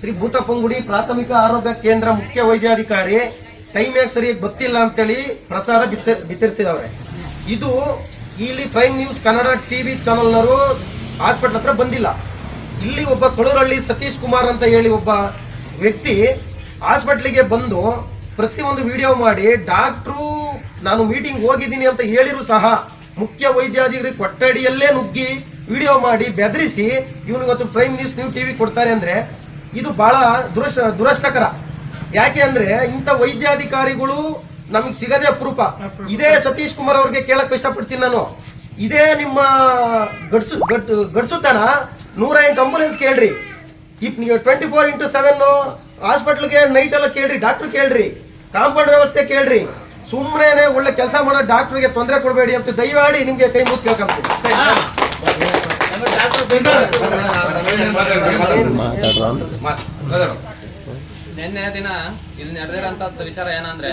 ಶ್ರೀ ಭೂತಪ್ಪಂಗುಡಿ ಪ್ರಾಥಮಿಕ ಆರೋಗ್ಯ ಕೇಂದ್ರ ಮುಖ್ಯ ವೈದ್ಯಾಧಿಕಾರಿ ಟೈಮ್ಯಾಗ ಸರಿಯಾಗಿ ಗೊತ್ತಿಲ್ಲ ಅಂತೇಳಿ ಪ್ರಸಾರ ಬಿತ್ತ, ಬಿತ್ತರಿಸಿದವ್ರೆ. ಇದು ಇಲ್ಲಿ ಪ್ರೈಮ್ ನ್ಯೂಸ್ ಕನ್ನಡ ಟಿವಿ ಚಾನಲ್ನವರು ಹಾಸ್ಪಿಟಲ್ ಹತ್ರ ಬಂದಿಲ್ಲ. ಇಲ್ಲಿ ಒಬ್ಬ ಕೊಳೂರಳ್ಳಿ ಸತೀಶ್ ಕುಮಾರ್ ಅಂತ ಹೇಳಿ ಒಬ್ಬ ವ್ಯಕ್ತಿ ಹಾಸ್ಪಿಟ್ಲಿಗೆ ಬಂದು ಪ್ರತಿಯೊಂದು ವಿಡಿಯೋ ಮಾಡಿ, ಡಾಕ್ಟ್ರು, ನಾನು ಮೀಟಿಂಗ್ ಹೋಗಿದ್ದೀನಿ ಅಂತ ಹೇಳಿರು ಸಹ ಮುಖ್ಯ ವೈದ್ಯಾಧಿಕಾರಿ ಕೊಠಡಿಯಲ್ಲೇ ನುಗ್ಗಿ ವಿಡಿಯೋ ಮಾಡಿ ಬೆದರಿಸಿ, ಇವನಿಗೆ ಪ್ರೈಮ್ ನ್ಯೂಸ್ ನ್ಯೂ ಟಿವಿ ಕೊಡ್ತಾರೆ ಅಂದ್ರೆ ಇದು ಬಹಳ ದುರಷ್ಟ ದುರಷ್ಟಕರ. ಯಾಕೆ ಅಂದ್ರೆ ಇಂಥ ವೈದ್ಯಾಧಿಕಾರಿಗಳು ನಮಗೆ ಸಿಗದೆ ಅಪರೂಪ. ಇದೇ ಸತೀಶ್ ಕುಮಾರ್ ಅವ್ರಿಗೆ ಕೇಳಕ್ ಇಷ್ಟಪಡ್ತೀನಿ ನಾನು. ಇದೇ ನಿಮ್ಮ ಗಡ್ಸು, ಗಡ್, ಗಡ್ಸುತನ ನೂರ ಎಂಟು ಆಂಬುಲೆನ್ಸ್ ಕೇಳ್ರಿ. ಇಪ್, ನೀವು ಟ್ವೆಂಟಿ ಫೋರ್ ಇಂಟು ಸೆವೆನ್ ಹಾಸ್ಪಿಟ್ಲ್ಗೆ ನೈಟ್ ಎಲ್ಲ ಕೇಳ್ರಿ ಡಾಕ್ಟರ್ ಕೇಳ್ರಿ. ಕಾಂಪೌಂಡ್ ವ್ಯವಸ್ಥೆ ಕೇಳ್ರಿ. ಸುಮ್ಮನೆ ಒಳ್ಳೆ ಕೆಲಸ ಮಾಡೋ ಡಾಕ್ಟ್ರಿಗೆ ತೊಂದರೆ ಕೊಡಬೇಡಿ ಅಂತ ದಯವಾಡಿ ನಿಮಗೆ ಕೈ ಮುಗಿ ಕೇಳ್ಕೊಂತೀನಿ. ನಿನ್ನೆ ದಿನ ಇಲ್ಲಿ ನಡೆದಿರೋಂತ ವಿಚಾರ ಏನಂದ್ರೆ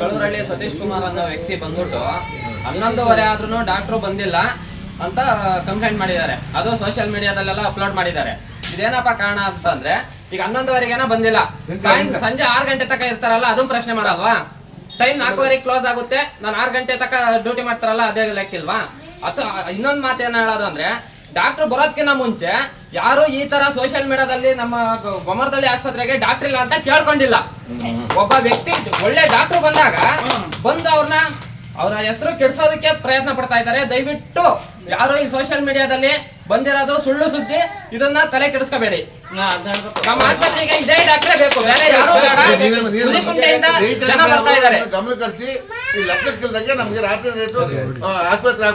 ಕಳೂರಳ್ಳಿ ಸತೀಶ್ ಕುಮಾರ್ ಅನ್ನೋ ವ್ಯಕ್ತಿ ಬಂದ್ಬಿಟ್ಟು ಹನ್ನೊಂದುವರೆ ಆದ್ರೂ ಡಾಕ್ಟ್ರು ಬಂದಿಲ್ಲ ಅಂತ ಕಂಪ್ಲೇಂಟ್ ಮಾಡಿದ್ದಾರೆ. ಅದು ಸೋಷಿಯಲ್ ಮೀಡಿಯಾದಲ್ಲೆಲ್ಲ ಅಪ್ಲೋಡ್ ಮಾಡಿದ್ದಾರೆ. ಇದೇನಪ್ಪ ಕಾರಣ ಅಂತಂದ್ರೆ, ಈಗ ಹನ್ನೊಂದುವರೆಗೇನ ಬಂದಿಲ್ಲ. ಸಂಜೆ ಆರು ಗಂಟೆ ತನಕ ಇರ್ತಾರಲ್ಲ ಅದನ್ನ ಪ್ರಶ್ನೆ ಮಾಡಲ್ವಾ? ಟೈಮ್ ನಾಲ್ಕುವರೆಗೆ ಕ್ಲೋಸ್ ಆಗುತ್ತೆ, ನಾನು ಆರು ಗಂಟೆ ತನಕ ಡ್ಯೂಟಿ ಮಾಡ್ತಾರಲ್ಲ, ಅದೇ ಲೆಕ್ಕಿಲ್ವಾ? ಅಥವಾ ಇನ್ನೊಂದು ಮಾತು ಏನ್ ಹೇಳೋದು ಅಂದ್ರೆ ಡಾಕ್ಟರ್ ಬರೋದ್ಕಿಂತ ಮುಂಚೆ ಯಾರು ಈ ತರ ಸೋಷಿಯಲ್ ಮೀಡಿಯಾದಲ್ಲಿ ನಮ್ಮ ಬೊಮ್ಮರದಳ್ಳಿ ಆಸ್ಪತ್ರೆಗೆ ಡಾಕ್ಟರ್ ಇಲ್ಲ ಅಂತ ಕೇಳ್ಕೊಂಡಿಲ್ಲ. ಒಬ್ಬ ವ್ಯಕ್ತಿ ಒಳ್ಳೆ ಡಾಕ್ಟರ್ ಬಂದಾಗ ಬಂದು ಅವ್ರನ್ನ ಅವರ ಹೆಸರು ಕೆಡ್ಸೋದಕ್ಕೆ ಪ್ರಯತ್ನ ಪಡ್ತಾ ಇದ್ದಾರೆ. ದಯವಿಟ್ಟು ಯಾರು ಈ ಸೋಷಿಯಲ್ ಮೀಡಿಯಾದಲ್ಲಿ ಬಂದಿರೋದು ಸುಳ್ಳು ಸುದ್ದಿ ಇದನ್ನ ತಲೆ ಕೆಡಿಸ್ಕೋಬೇಡಿ. ನಮ್ಮ ಆಸ್ಪತ್ರೆಗೆ ಇದೇ ಡಾಕ್ಟರ್ ಬೇಕು. ಬೇರೆ ಯಾರು ಜನ ಬರ್ತಾ ಇದ್ದಾರೆ. ಗಮನ ಕರೆಸಿ ಈ ಲೆಕ್ಕಕ್ಕಿಲ್ದಂಗೆ ನಮ್ಗೆ ರಾತ್ರಿ ರೇಟು ಆಸ್ಪತ್ರೆ